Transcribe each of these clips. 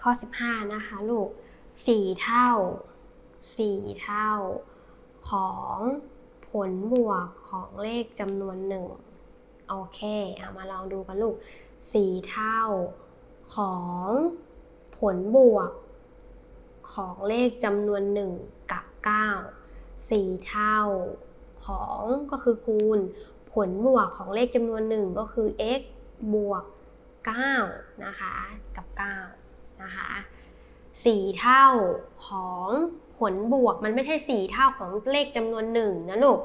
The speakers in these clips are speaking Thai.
ข้อ 15 นะคะลูก 4 เท่า 4 เท่า ของผลบวกของเลขจำนวนหนึ่งโอเคเอามาลองดูกันลูก 4 เท่าของผลบวก ของเลขจำนวนหนึ่งกับ 9 4 เท่าของก็คือคูณ ผลบวกของเลขจำนวนหนึ่งก็คือ x บวก9นะคะกับ 9 นะคะ4เท่าของผลบวกมันไม่ใช่4เท่าของเลขจำนวนหนึ่งนะลูก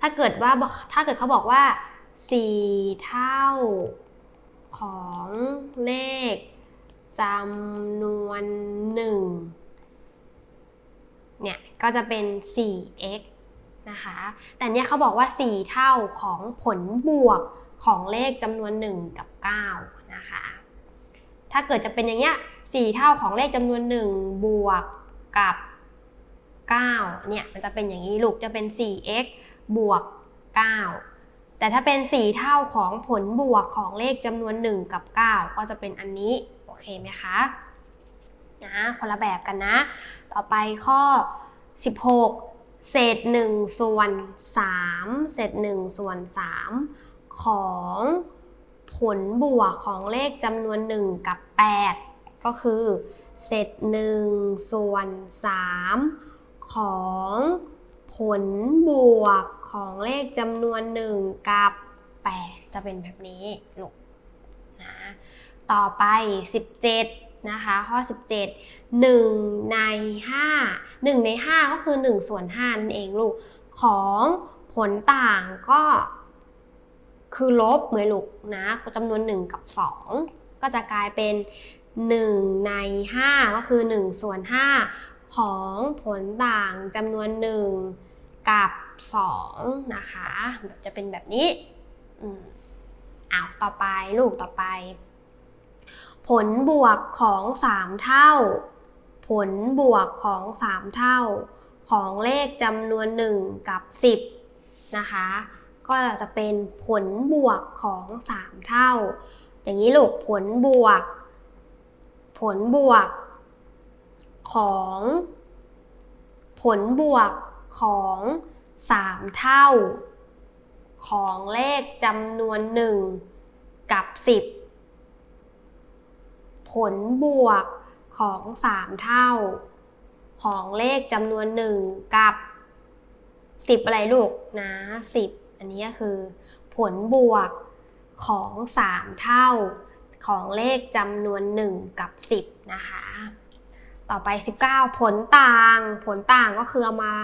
ถ้าเกิดว่าถ้าเกิดเขาบอกว่า4เท่าของเลขจำนวนหนึ่งเนี่ยก็จะเป็น 4x นะคะ แต่เนี้ยเขาบอกว่า 4 เท่าของผลบวกของเลขจำนวน 1 กับ 9 นะคะ ถ้าเกิดจะเป็นอย่างเงี้ย4เท่าของเลขจำนวน 1 บวกกับ9เนี่ยมันจะเป็นอย่างนี้ลูกจะเป็น 4x บวก 9 แต่ถ้าเป็น 4 เท่าของผลบวกของเลขจำนวน 1 กับ 9 ก็จะเป็นอันนี้ โอเคไหมคะนะคนละแบบกันนะ ต่อไปข้อ 16 เศษ 1 ส่วน 3 เศษ 1 ส่วน 3 ของ ผลบวกของเลขจำนวน 1 กับ 8 ก็คือ เศษ1ส่วน 3 ของผลบวกของเลขจำนวน 1 กับ 8 จะเป็นแบบนี้ลูกนะต่อไป 17 นะคะ ข้อ 17 1 ใน 5 1 ใน 5 ก็คือ 1 ส่วน5นั่นเองลูก ของผลต่างก็ คือลบเหมือนลูกนะจำนวน 1 กับ 2 ก็จะกลายเป็น 1 ใน 5 ก็คือ1ส่วน5 ของผลต่างจำนวน 1 กับ 2 นะคะจะเป็นแบบนี้อ้าวต่อไปลูกต่อไป ผลบวกของ 3 เท่า ผลบวกของ 3 เท่า ของเลขจำนวน 1 กับ 10 นะคะ ก็จะเป็นผลบวกของ 3 เท่า อย่างนี้ลูกผลบวก ผลบวกของ ผลบวกของ 3 เท่า ของเลขจำนวน 1 กับ 10 ผลบวกของ 3 เท่า ของเลขจำนวน 1 กับ 10 อะไรลูกนะ 10 อันนี้ก็คือผลบวกของ 3 เท่าของเลขจำนวน 1 กับ 10 นะคะ ต่อไป 19 ผลต่าง ผลต่างก็คือเอามา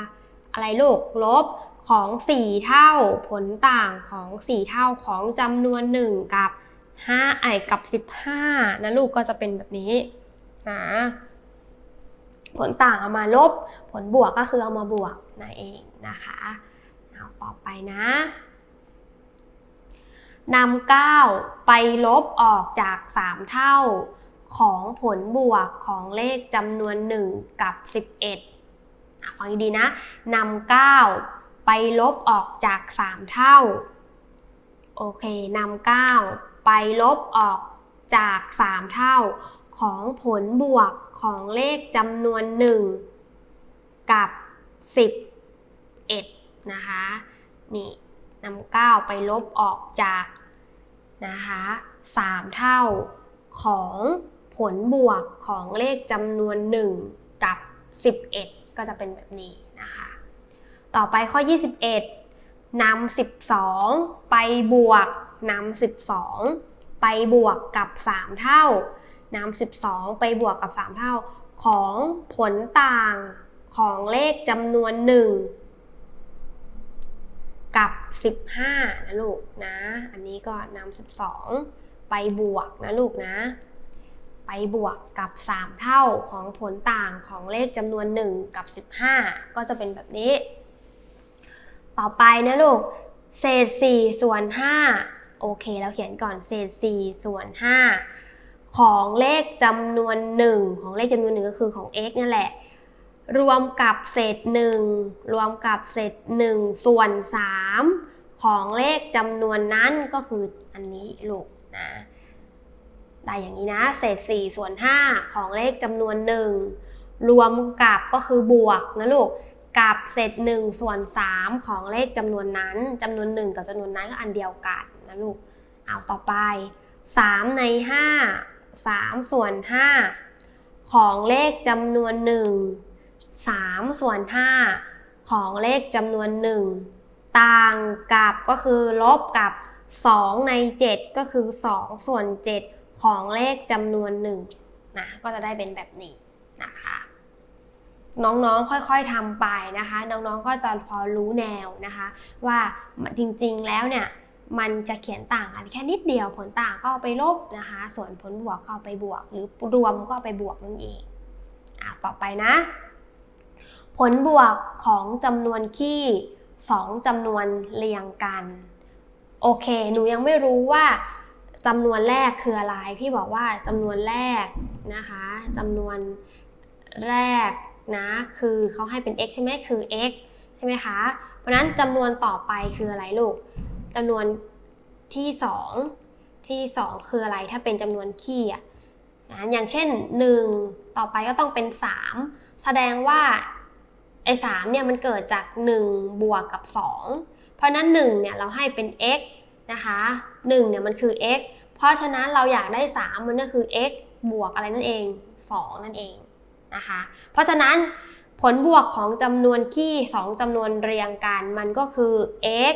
อะไรลูกลบของ 4 เท่า ผลต่างของ 4 เท่าของจำนวน 1 กับ5ไอกับ 15 นะลูกก็จะเป็นแบบนี้นะผลต่างเอามาลบ ผลบวกก็คือเอามาบวกนั่นเองนะคะ เอาต่อไปนะนำ9 ไปลบออกจาก 3 เท่าของผลบวกของเลขจำนวน 1 กับ 11อะฟังดีๆนะนำ9 ไปลบออกจาก 3 เท่า โอเคนำ9 ไปลบออกจาก 3 เท่า ของผลบวกของเลขจำนวน 1 กับ 11 นะคะนี่นำ9ไปลบออกจากนะคะ3เท่าของผลบวกของเลขจำนวน 1 กับ 11 ก็จะเป็นแบบนี้นะคะ ต่อไปข้อ 21นำ12 ไปบวกนำ12 ไปบวกกับ 3 เท่านำ12 ไปบวกกับ 3 เท่าของผลต่างของเลขจำนวน 1 กับ 15 นะลูกนะ อันนี้ก็นำ12 ไปบวกนะลูกนะ ไปบวกกับ 3 เท่าของผลต่างของเลขจำนวน 1 กับ 15 ก็จะเป็นแบบนี้ ต่อไปนะลูก เศษ 4 ส่วน 5 โอเค เราเขียนก่อน เศษ 4 ส่วน 5 ของเลขจำนวน 1 ของเลขจำนวน 1 ก็คือของ x นั่นแหละ รวมกับเศษ 1 รวมกับเศษ 1 ส่วน 3 ของเลขจำนวนนั้นก็คืออันนี้ลูกนะได้อย่างนี้นะ เศษ 4 ส่วน 5 ของเลขจำนวน 1 รวมกับก็คือบวกนะลูกกับเศษ 1 ส่วน 3 ของเลขจำนวนนั้นจำนวน 1 กับจำนวนนั้นก็อันเดียวกันนะลูกเอาต่อไป 3 ใน 5 3 ส่วน 5 ของเลขจำนวน 1 3 ส่วน 5 ของเลขจำนวน 1 ต่างกับก็คือลบกับ 2 ใน 7 ก็คือ 2 ส่วน 7 ของเลขจำนวน 1 นะ ก็จะได้เป็นแบบนี้นะคะน้องๆ ค่อยๆทำไปนะคะ น้องๆ ก็จะพอรู้แนวนะคะ ว่าจริงๆ แล้วเนี่ยมันจะเขียนต่างกันแค่นิดเดียวผลต่างก็เอาไปลบนะคะ ส่วนผลบวกก็เอาไปบวก หรือรวมก็เอาไปบวกนั่นเองอะต่อไปนะ ผลบวกของจำนวนคี่สองจำนวนเรียงกัน โอเค หนูยังไม่รู้ว่าจำนวนแรกคืออะไร พี่บอกว่าจำนวนแรกนะคะจำนวนแรกนะคือเขาให้เป็น x ใช่ไหมคือ x ใช่ไหมคะ เพราะฉะนั้นจำนวนต่อไปคืออะไรลูกจำนวนที่ 2 ที่ 2 คืออะไรถ้าเป็นจำนวนคี่อะนะอย่างเช่น 1 ต่อไปก็ต้องเป็น 3 แสดงว่า ไอ้3เนี่ยมันเกิดจาก 1 บวกกับ 2 เพราะนั้น1เนี่ยเราให้เป็น x นะคะ1เนี่ยมันคือ x เพราะฉะนั้นเราอยากได้ 3 มันก็คือ x บวกอะไรนั่นเอง 2 นั่นเองนะคะ เพราะฉะนั้นผลบวกของจำนวนคี่ 2จำนวนเรียงกันมันก็คือ x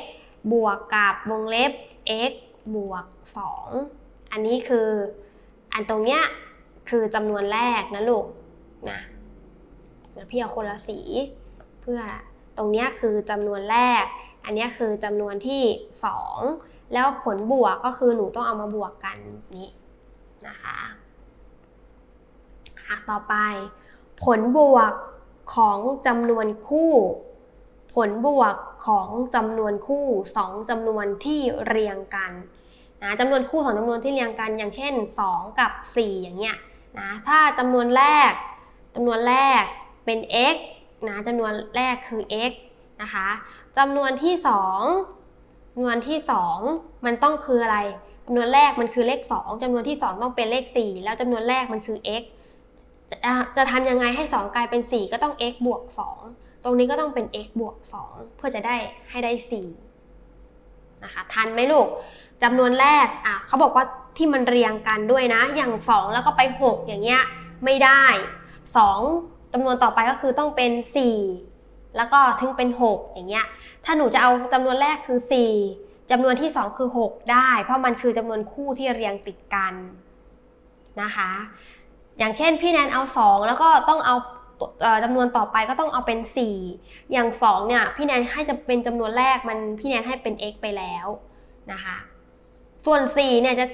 บวกกับวงเล็บ x บวก 2 อันนี้คืออันตรงเนี้ยคือจำนวนแรกนะลูกนะ พี่เอาคนละสี เพื่อตรงนี้คือจำนวนแรก อันนี้คือจำนวนที่ 2 แล้วผลบวกก็คือหนูต้องเอามาบวกกันนี้นะคะต่อไป ผลบวกของจำนวนคู่ ผลบวกของจำนวนคู่2จำนวนที่เรียงกันนะจำนวนคู่สองจำนวนที่เรียงกัน อย่างเช่น 2 กับ 4 อย่างเงี้ยนะถ้าจำนวนแรกจำนวนแรก เป็น x นะจำนวนแรกคือ x นะคะจำนวนที่2จำนวนที่ 2 มันต้องคืออะไรจำนวนแรกมันคือเลข 2จำนวนที่ 2 ต้องเป็นเลข 4 แล้วจำนวนแรกมันคือ x จะจะทำยังไงให้ 2 กลายเป็น 4 ก็ต้อง x บวก 2 ตรงนี้ก็ต้องเป็น x บวก 2 เพื่อจะได้ให้ได้ 4 นะคะ ทันไหมลูกจำนวนแรกอะเขาบอกว่าที่มันเรียงกันด้วยนะ อย่าง 2 แล้วก็ไป 6 อย่างเงี้ยไม่ได้ 2 จำนวนต่อไปก็คือต้องเป็น 4 แล้วก็ถึงเป็น 6 อย่างเงี้ย ถ้าหนูจะเอาจำนวนแรกคือ 4จำนวนที่ 2 คือ 6 ได้ เพราะมันคือจำนวนคู่ที่เรียงติดกันนะคะ อย่างเช่นพี่แนนเอา 2 แล้วก็ต้องเอาจำนวนต่อไปก็ต้องเอาเป็น 4 อย่าง 2 เนี่ยพี่แนนให้จะเป็นจำนวนแรกมันพี่แนนให้เป็น x ไปแล้วนะคะ ส่วน 4 เนี่ยจะ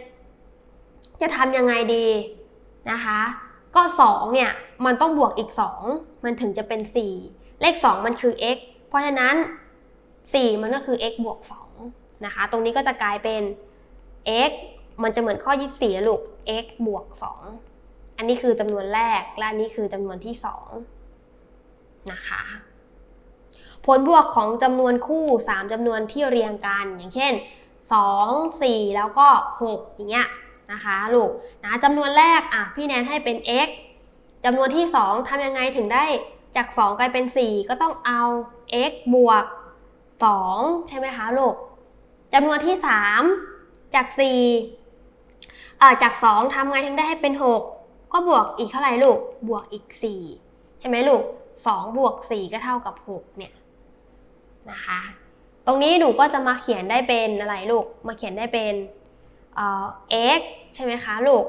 จะทำยังไงดีนะคะ ก็ 2 เนี่ย มันต้องบวกอีก 2 มันถึงจะเป็น 4 เลข 2 มันคือ x เพราะฉะนั้น 4 มันก็คือ x บวก2นะคะ ตรงนี้ก็จะกลายเป็น x มันจะเหมือนข้อ 24ลูก x บวก 2 อันนี้คือจำนวนแรก และอันนี้คือจำนวนที่ 2 นะคะ ผลบวกของจำนวนคู่ 3จำนวนที่เรียงกัน อย่างเช่น 2 4 แล้วก็ 6 อย่างเงี้ยนะคะลูกนะจำนวนแรกอะพี่แนนให้เป็น x จำนวนที่ 2ทำยังไงถึงได้จาก 2 กลายเป็น 4 ก็ต้องเอา x บวก 2 ใช่ไหมคะลูกจำนวนที่ 3 จาก4อ่าจาก 2ทำไงถึงได้ให้เป็น 6 ก็บวกอีกเท่าไหร่ลูกบวกอีก 4 ใช่ไหมลูก2บวก4ก็เท่ากับ 6 เนี่ยนะคะ ตรงนี้หนูก็จะมาเขียนได้เป็นอะไรลูก มาเขียนได้เป็นเอ่อ x ใช่ไหมคะลูก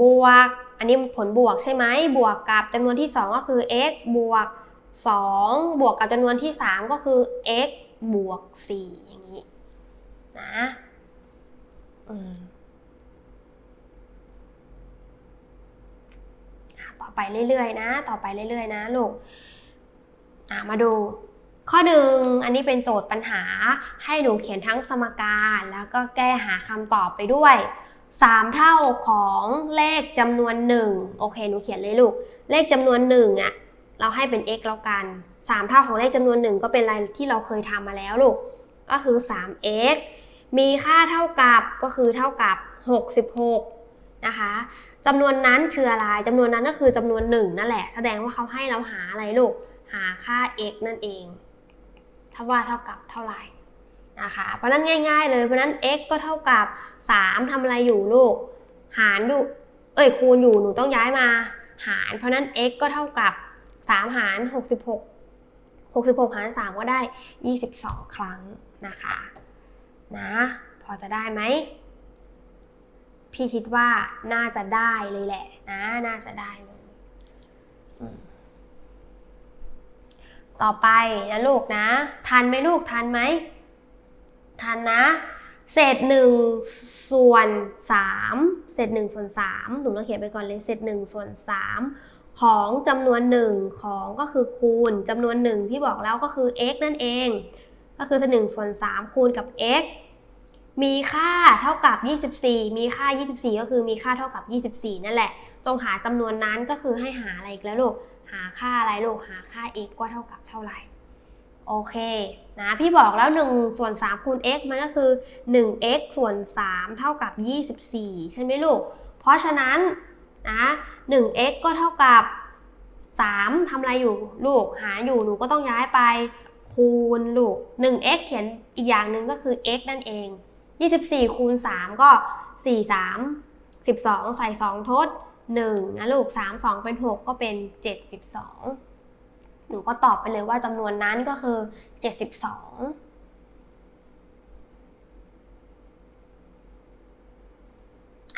บวก อันนี้ผลบวกใช่ไหมบวกกับจำนวนที่ 2 ก็คือ x บวก 2 บวกกับจำนวนที่ 3 ก็คือ x บวก 4 อย่างนี้นะอืมต่อไปเรื่อยๆนะ ต่อไปเรื่อยๆนะลูกมาดูข้อหนึ่งอันนี้เป็นโจทย์ปัญหาให้หนูเขียนทั้งสมการ แล้วก็แก้หาคำตอบไปด้วย 3 เท่าของเลขจำนวน 1 โอเคหนูเขียนเลยลูก เลขจำนวน1อะเราให้เป็น x แล้วกัน 3 เท่าของเลขจำนวน 1 ก็เป็นอะไรที่เราเคยทำมาแล้วลูก ก็คือ 3x มีค่าเท่ากับก็คือเท่ากับ 66 นะคะจำนวนนั้นคืออะไรจำนวนนั้นก็คือจำนวนหนึ่งนั่นแหละ แสดงว่าเขาให้เราหาอะไรลูก หาค่า x นั่นเองถ้าว่าเท่ากับเท่าไหร่ นะคะ เพราะนั้นง่าย ๆ เลย เพราะนั้น x ก็เท่ากับ 3ทำอะไรอยู่ลูก หารอยู่ เอ้ยคูณอยู่ หนูต้องย้ายมา หาร เพราะนั้น x ก็เท่ากับ 3 หาร 66 66 หาร 3 ก็ได้ 22 ครั้งนะคะ นะ พอจะได้ไหม พี่คิดว่าน่าจะได้เลยแหละ นะ น่าจะได้เลยอืมต่อไปนะลูกนะ ทันไหมลูกทันไหม ทันนะ เศษหนึ่งส่วนสามเศษหนึ่งส่วนสามหนูต้องเขียนไปก่อนเลยเศษหนึ่งส่วนสามของจำนวนหนึ่งของก็คือคูณจำนวนหนึ่งที่บอกแล้วก็คือ x นั่นเอง ก็คือเศษหนึ่งส่วนสามคูณกับ x มีค่าเท่ากับ 24 มีค่า 24 ก็คือมีค่าเท่ากับ 24 นั่นแหละ จงหาจำนวนนั้นก็คือให้หาอะไรอีกแล้วลูก หาค่าอะไรลูก หาค่า x ว่าเท่ากับเท่าไหร่ โอเคนะพี่บอกแล้ว1ส่วน3คูณ x มันก็คือ 1x ส่วน 3 เท่ากับ 24 ใช่ไหมลูก เพราะฉะนั้นนะ 1x ก็เท่ากับ 3ทำอะไรอยู่ลูก หาอยู่หนูก็ต้องย้ายไปคูณลูก 1x เขียนอีกอย่างหนึ่งก็คือ x นั่นเอง 24 คูณ 3 ก็ 4 3 12 ใส่ 2 ทด 1 นะลูก 3 2 เป็น 6 ก็เป็น 72 หนูก็ตอบไปเลยว่าจำนวนนั้นก็คือ 72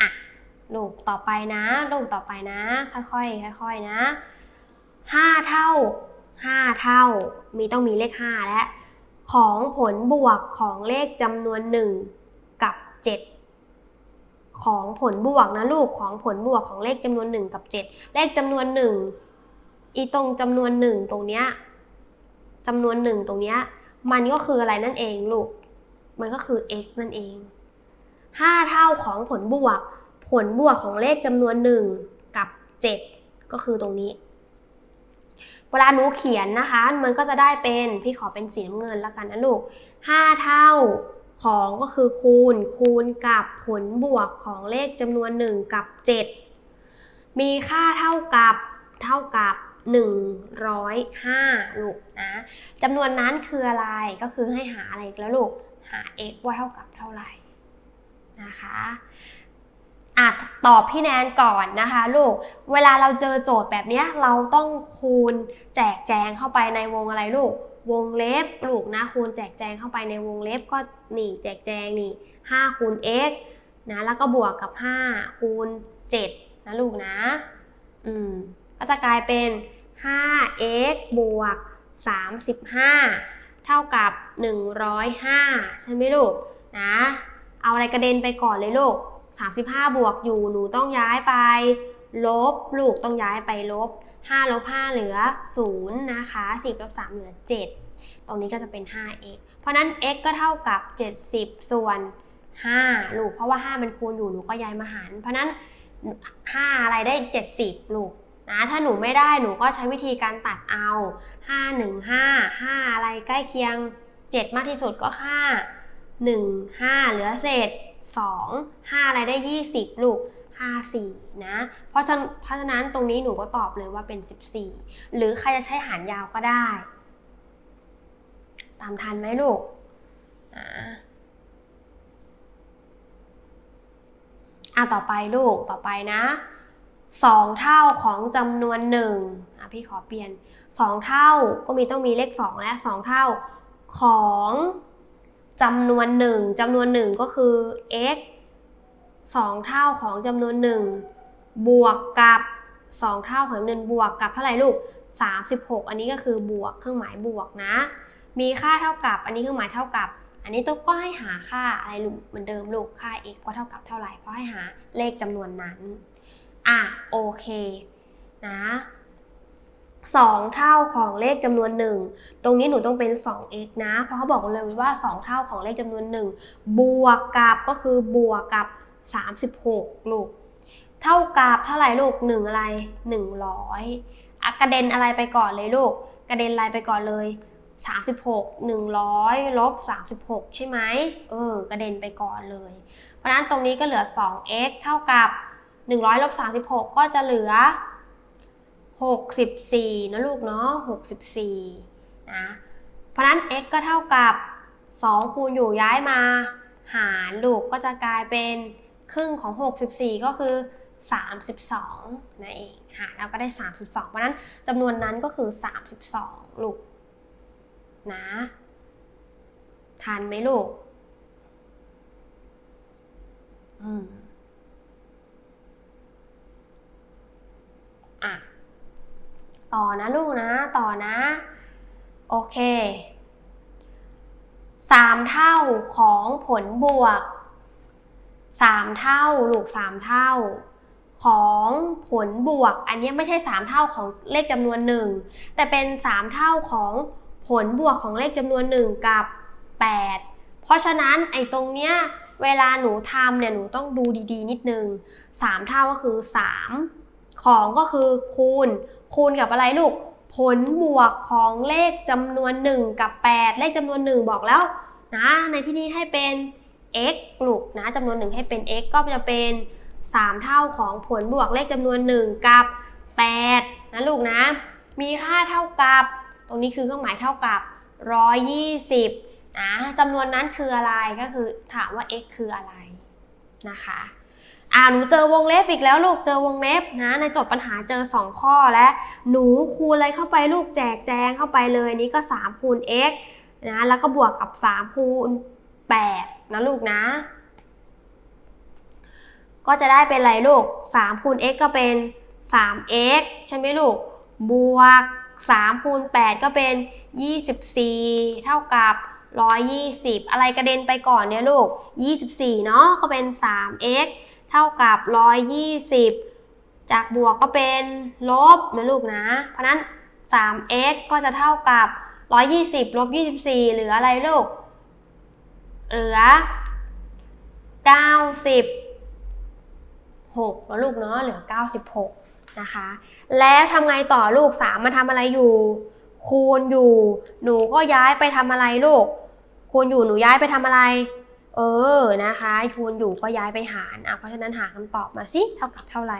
อะลูกต่อไปนะ ลูกต่อไปนะ ค่อยๆค่อยๆนะ5เท่า5เท่า มีต้องมีเลข5และ ของผลบวกของเลขจำนวน1กับ7ของผลบวกนะลูกของผลบวกของเลขจำนวน1กับ7เลขจำนวน1 อีตรงจำนวน1ตรงเนี้ยจำนวน1ตรงเนี้ยมันก็คืออะไรนั่นเองลูก มันก็คือ x นั่นเอง 5 เท่าของผลบวก ผลบวกของเลขจำนวน1กับ 7 ก็คือตรงนี้ เวลาหนูเขียนนะคะ มันก็จะได้เป็นพี่ขอเป็นสีน้ำเงินแล้วกันนะลูก 5 เท่าของก็คือคูณ คูณกับผลบวกของเลขจำนวน 1 กับ 7 มีค่าเท่ากับเท่ากับ 105 ลูกนะจำนวนนั้นคืออะไรก็คือให้หาอะไรอีกแล้วลูก หา x ว่าเท่ากับเท่าไหร่นะคะอะตอบพี่แนนก่อนนะคะลูก เวลาเราเจอโจทย์แบบเนี้ยเราต้องคูณแจกแจงเข้าไปในวงอะไรลูก วงเล็บลูกนะคูณแจกแจงเข้าไปในวงเล็บก็นี่แจกแจงนี่5คูณ x นะแล้วก็บวกกับ 5 คูณ7นะลูกนะ อืม ก็จะกลายเป็น 5x บวก 35 เท่ากับ 105 ใช่ไหมลูกนะ เอาอะไรกระเด็นไปก่อนเลยลูก 35 บวกอยู่หนูต้องย้ายไป ลบลูกต้องย้ายไปลบ 5 ลบ 5 เหลือ 0 นะคะ 10 ลบ 3 เหลือ 7 ตรงนี้ก็จะเป็น 5x เพราะนั้น x ก็เท่ากับ 70 ส่วน 5 ลูก เพราะว่า 5 มันคูณอยู่หนูก็ย้ายมาหาร เพราะนั้น 5 อะไรได้ 70 ลูก นะถ้าหนูไม่ได้หนูก็ใช้วิธีการตัดเอา 5 1 5 5 อะไรใกล้เคียง 7 มากที่สุดก็ค่า1 5 เหลือเศษ 2 5 อะไรได้ 20 ลูก 5 4 นะ เพราะฉะนั้นเพราะฉะนั้นตรงนี้หนูก็ตอบเลยว่าเป็น 14 หรือใครจะใช้หารยาวก็ได้ ตามทันไหมลูกอ่าอะต่อไปลูกต่อไปนะ 2 เท่าของจำนวน1อะพี่ขอเปลี่ยน 2 เท่าก็มีต้องมีเลข 2 และ 2 เท่าของจำนวน 1จำนวน 1 ก็คือ x 2 เท่าของจำนวน 1 บวกกับ 2 เท่าของจำนวนบวกกับเท่าไหร่ลูก 36 อันนี้ก็คือบวกเครื่องหมายบวกนะ มีค่าเท่ากับ อันนี้เครื่องหมายเท่ากับ อันนี้ตุ๊กก็ให้หาค่าอะไรลูกเหมือนเดิมลูกค่า x ว่าเท่ากับเท่าไหร่เพราะให้หาเลขจำนวนนั้น อะโอเคนะ2 เท่าของเลขจำนวน 1 ตรงนี้หนูต้องเป็น 2x นะ เพราะเขาบอกเลยว่า 2 เท่าของเลขจำนวน 1 บวกกับก็คือบวกกับ 36 ลูก เท่ากับเท่าไหร่ลูก 1 อะไร 100อะกระเด็นอะไรไปก่อนเลยลูก กระเด็นอะไรไปก่อนเลย 36 100ลบ36 ใช่ไหมเออกระเด็นไปก่อนเลย เพราะฉะนั้นตรงนี้ก็เหลือ 2x เท่ากับ 100ลบ36 ก็จะเหลือ 64 นะลูกเนาะ 64 นะ เพราะนั้น x ก็เท่ากับ 2 คูณอยู่ย้ายมา หารลูกก็จะกลายเป็นครึ่งของ 64 ก็คือ 32 นั่นเองหารแล้วก็ได้ 32 เพราะนั้นจำนวนนั้นก็คือ 32 ลูก นะทันไหมลูก อืม อะต่อนะลูกนะต่อนะ โอเคสามเท่าของผลบวกสามเท่าลูกสามเท่า ของผลบวก อันนี้ไม่ใช่สามเท่าของเลขจำนวนหนึ่งแต่เป็นสามเท่าของผลบวกของเลขจำนวนหนึ่งกับ 8 เพราะฉะนั้นไอ้ตรงเนี้ยเวลาหนูทำเนี่ยหนูต้องดูดีๆ นิดนึงสามเท่าก็คือ3 ของก็คือคูณ คูณกับอะไรลูก ผลบวกของเลขจำนวน 1 กับ 8 เลขจำนวน 1 บอกแล้วนะในที่นี้ให้เป็น x ลูกนะจำนวน 1 ให้เป็น x ก็จะเป็น 3 เท่าของผลบวกเลขจำนวน 1 กับ 8 นะลูกนะ มีค่าเท่ากับ ตรงนี้คือเครื่องหมายเท่ากับ 120นะจำนวนนั้นคืออะไรก็คือถามว่า x คืออะไรนะคะ อ่าหนูเจอวงเล็บอีกแล้วลูกเจอวงเล็บนะในโจทย์ปัญหาเจอ 2 ข้อแล้วหนูคูณอะไรเข้าไปลูกแจกแจงเข้าไปเลยนี่ก็3คูณ x นะแล้วก็บวกกับ3คูณ8นะลูกนะ ก็จะได้เป็นอะไรลูก3คูณ x ก็เป็น 3x ใช่ไหมลูก บวก3คูณ8ก็เป็น 24 เท่ากับ 120 อะไรกระเด็นไปก่อนเนี่ยลูก 24 เนาะก็เป็น 3x เท่ากับ 120 จากบวกก็เป็นลบนะลูกนะ เพราะนั้น 3x ก็จะเท่ากับ 120ลบ24 เหลืออะไรลูก เหลือ 96แล้วลูกเนาะ เหลือ 96 นะคะ แล้วทำไงต่อลูก 3 มาทำอะไรอยู่ คูณอยู่ หนูก็ย้ายไปทำอะไรลูก คูณอยู่ หนูย้ายไปทำอะไร เออนะคะคูณอยู่ก็ย้ายไปหารอะเพราะฉะนั้นหาคำตอบมาสิเท่ากับเท่าไหร่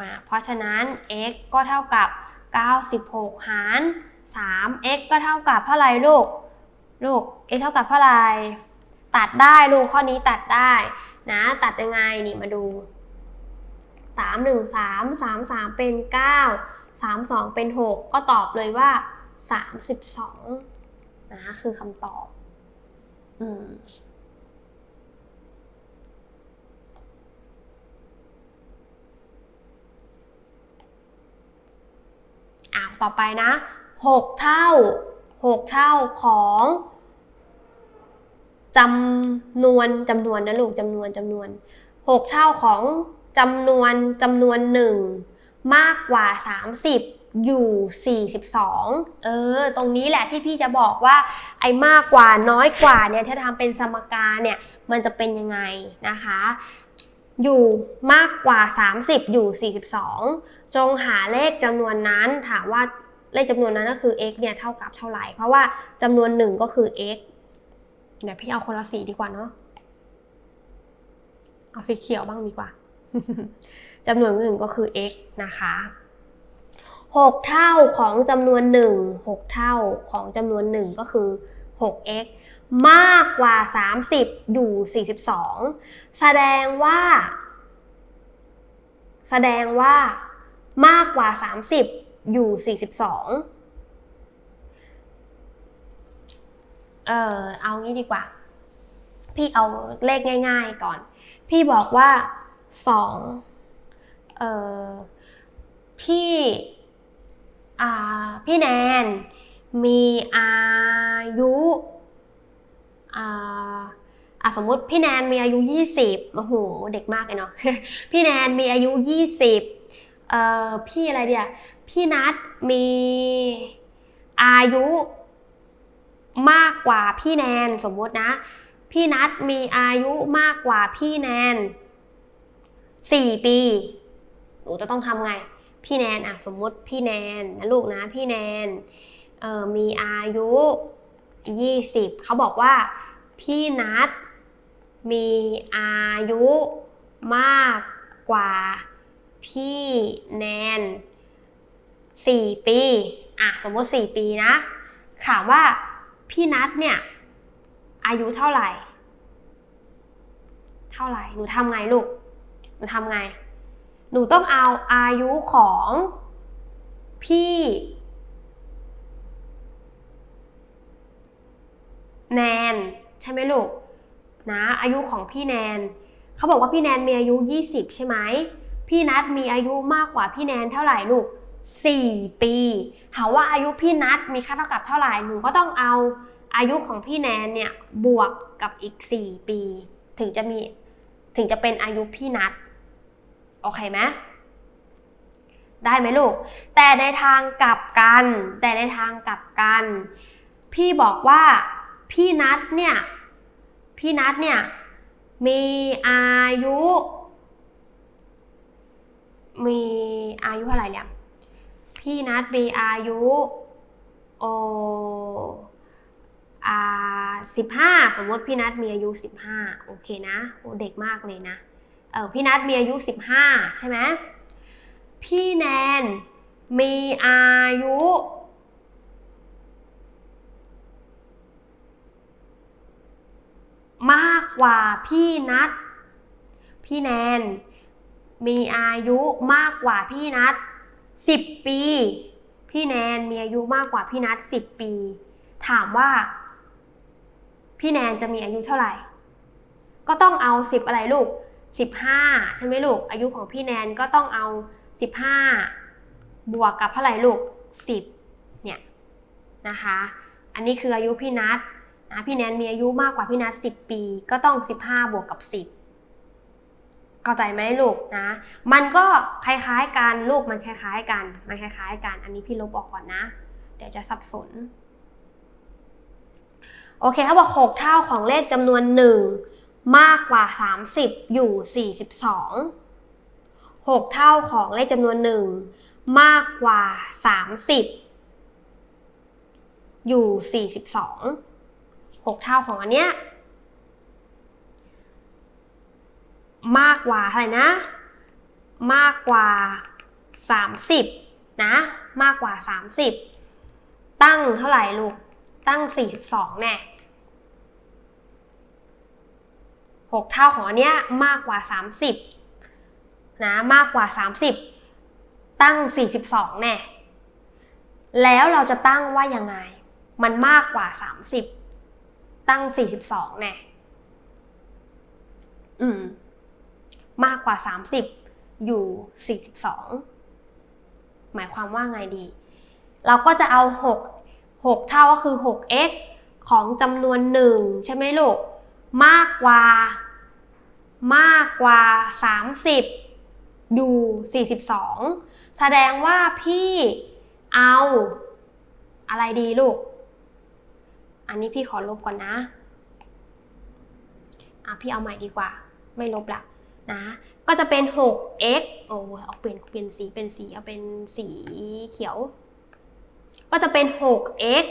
มาเพราะฉะนั้น x ก็เท่ากับ 96 หาร 3x ก็เท่ากับเท่าไหร่ลูก ลูก x เท่ากับเท่าไหร่ ตัดได้ลูกข้อนี้ตัดได้นะ ตัดยังไงนี่มาดู 3 1 3 3 3 เป็น 9 3 2 เป็น 6 ก็ตอบเลยว่า 32นะคือคำตอบ อืมอ่าต่อไปนะ6เท่า6เท่าของจำนวนจำนวนนะลูกจำนวนจำนวน6เท่าของจำนวนจำนวนหนึ่งมากกว่า30อยู่ 42 เออ ตรงนี้แหละที่พี่จะบอกว่า ไอ้มากกว่าน้อยกว่าเนี่ยถ้าทำเป็นสมการเนี่ย มันจะเป็นยังไงนะคะ อยู่มากกว่า 30 อยู่ 42 จงหาเลขจำนวนนั้นถามว่าเลขจำนวนนั้นก็คือ x เนี่ยเท่ากับเท่าไหร่ เพราะว่าจำนวนหนึ่งก็คือ x เดี๋ยวพี่เอาคนละสีดีกว่าเนาะเอาสีเขียวบ้างดีกว่าจำนวนหนึ่งก็คือ x นะคะ 6 เท่าของจำนวนหนึ่ง6เท่าของจำนวนหนึ่งก็คือ 6x มากกว่า 30 อยู่ 42 แสดงว่า แสดงว่ามากกว่า 30 อยู่ 42 เออเอางี้ดีกว่า พี่เอาเลขง่ายๆก่อน พี่บอกว่า 2 เออพี่ พี่แนนมีอายุอ่าอะสมมติพี่แนนมีอายุ 20โอ้โหเด็กมากเลยเนาะพี่แนนมีอายุ 20เอ่อพี่อะไรเดียพี่นัทมีอายุมากกว่าพี่แนนสมมตินะ พี่นัทมีอายุมากกว่าพี่แนน 4 ปี หนูจะต้องทำไง พี่แนนอะสมมุติพี่แนนนะลูกนะพี่แนนเออมีอายุ 20เขาบอกว่าพี่นัทมีอายุมากกว่าพี่แนนสี่ปีอะสมมติสี่ปีนะถามว่าพี่นัทเนี่ยอายุเท่าไหร่ เท่าไหร่ หนูทำไงลูก หนูทำไง หนูต้องเอาอายุของพี่ แนน ใช่ไหมลูก นะ อายุของพี่แนน เขาบอกว่าพี่แนนมีอายุ 20 ใช่ไหม พี่นัทมีอายุมากกว่าพี่แนนเท่าไหร่ลูก 4 ปีหาว่าอายุพี่นัทมีค่าเท่ากับเท่าไหร่ หนูก็ต้องเอาอายุของพี่แนนเนี่ยบวกกับอีก 4 ปี ถึงจะมีถึงจะเป็นอายุพี่นัท โอเคไหมได้ไหมลูก แต่ในทางกลับกัน แต่ในทางกลับกัน พี่บอกว่าพี่นัทเนี่ย พี่นัทเนี่ย มีอายุ มีอายุเท่าไหร่เนี่ย พี่นัทมีอายุโออาสิบห้าสมมติพี่นัทมีอายุสิบห้าโอเคนะโอเด็กมากเลยนะ เออพี่นัทมีอายุสิบห้าใช่ไหมพี่แนนมีอายุ มากกว่าพี่นัทพี่แนนมีอายุมากกว่าพี่นัทสิบปี พี่แนนมีอายุมากกว่าพี่นัทสิบปี ถามว่า พี่แนนจะมีอายุเท่าไหร่ ก็ต้องเอาสิบอะไรลูก สิบห้าใช่ไหมลูก อายุของพี่แนนก็ต้องเอาสิบห้าบวกกับเท่าไหร่ลูกสิบเนี่ยนะคะ อันนี้คืออายุพี่นัทนะพี่แนนมีอายุมากกว่าพี่นัทสิบปี ก็ต้องสิบห้าบวกกับสิบเข้าใจไหมลูกนะ มันก็คล้ายๆกันลูกมันคล้ายๆกัน มันคล้ายๆกัน อันนี้พี่ลบออกก่อนนะ เดี๋ยวจะสับสน โอเคเขาบอก 6 เท่าของเลขจำนวน 1 มากกว่า 30 อยู่ 42 6 เท่าของเลขจำนวน 1 มากกว่า 30 อยู่ 42 6 เท่าของอันเนี้ยมากกว่าเท่าไหร่นะ มากกว่า 30 นะ มากกว่า 30 ตั้งเท่าไหร่ลูก ตั้ง 42แน่ 6 เท่าของอันเนี้ยมากกว่า 30นะมากกว่า 30 ตั้ง 42แน่แล้วเราจะตั้งว่ายังไง มันมากกว่า 30 ตั้ง 42แน่อืมมากกว่า 30 อยู่ 42 หมายความว่าไงดี เราก็จะเอา 6 6 เท่าก็คือ 6x ของจำนวน 1 ใช่ไหมลูก มากกว่า มากกว่า 30 อยู่ 42 แสดงว่าพี่เอา อะไรดีลูก อันนี้พี่ขอลบก่อนนะ อะพี่เอาใหม่ดีกว่า ไม่ลบละนะ ก็จะเป็น 6x โอ้เอาเปลี่ยนเปลี่ยนสีเป็นสีเอาเป็นสีเขียว ก็จะเป็น 6x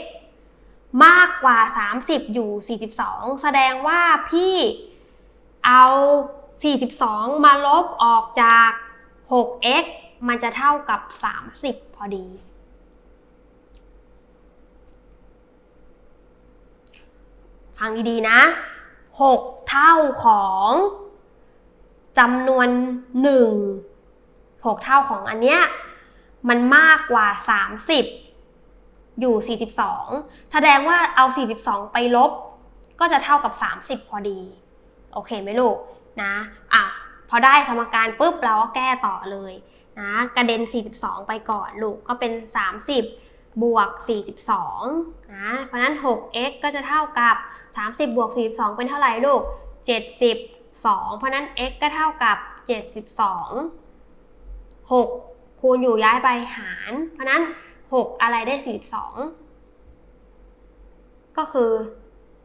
มากกว่า 30 อยู่ 42 แสดงว่าพี่เอา 42 มาลบออกจาก 6x มันจะเท่ากับ 30 พอดี ฟังดีๆนะ 6 เท่าของจำนวน 1 6 เท่าของอันเนี้ยมันมากกว่า 30 อยู่ 42 แสดงว่าเอา 42 ไปลบ ก็จะเท่ากับ 30 พอดี โอเคไหมลูกนะอะพอได้สมการปุ๊บเราก็แก้ต่อเลยนะกระเด็น 42 ไปก่อนลูกก็เป็น 30 บวก 42 นะ เพราะนั้น 6x ก็จะเท่ากับ 30 บวก 42 เป็นเท่าไหร่ลูก 72 เพราะนั้น x ก็เท่ากับ 72 6 คูณอยู่ย้ายไปหาร เพราะนั้น 6 อะไรได้ 42 ก็คือ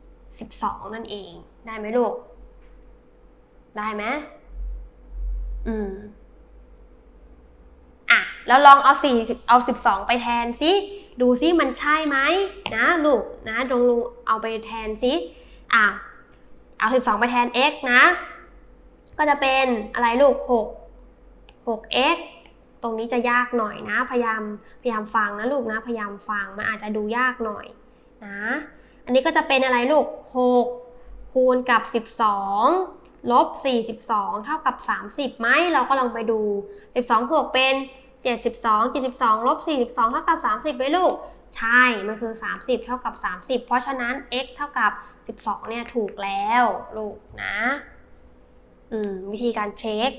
12 นั่นเอง ได้ไหมลูก ได้ไหมอืมอะแล้วลองเอา4เอา 12 ไปแทนซิดูซิมันใช่ไหมนะลูกนะลองลูเอาไปแทนซิอะเอา 12 ไปแทน x นะ ก็จะเป็นอะไรลูก 6 6x ตรงนี้จะยากหน่อยนะ พยายามพยายามฟังนะลูกนะ พยายามฟังมันอาจจะดูยากหน่อยนะ อันนี้ก็จะเป็นอะไรลูก 6 คูณกับ 12 ลบ 42 เท่ากับ 30ไหมเราก็ลองไปดู 12 6 เป็น 72 72 ลบ 42 เท่ากับ 30ไหมลูก ใช่ มันคือ 30 เท่ากับ 30 เพราะฉะนั้น x เท่ากับ 12 เนี่ยถูกแล้วลูกนะ อืม วิธีการเช็ค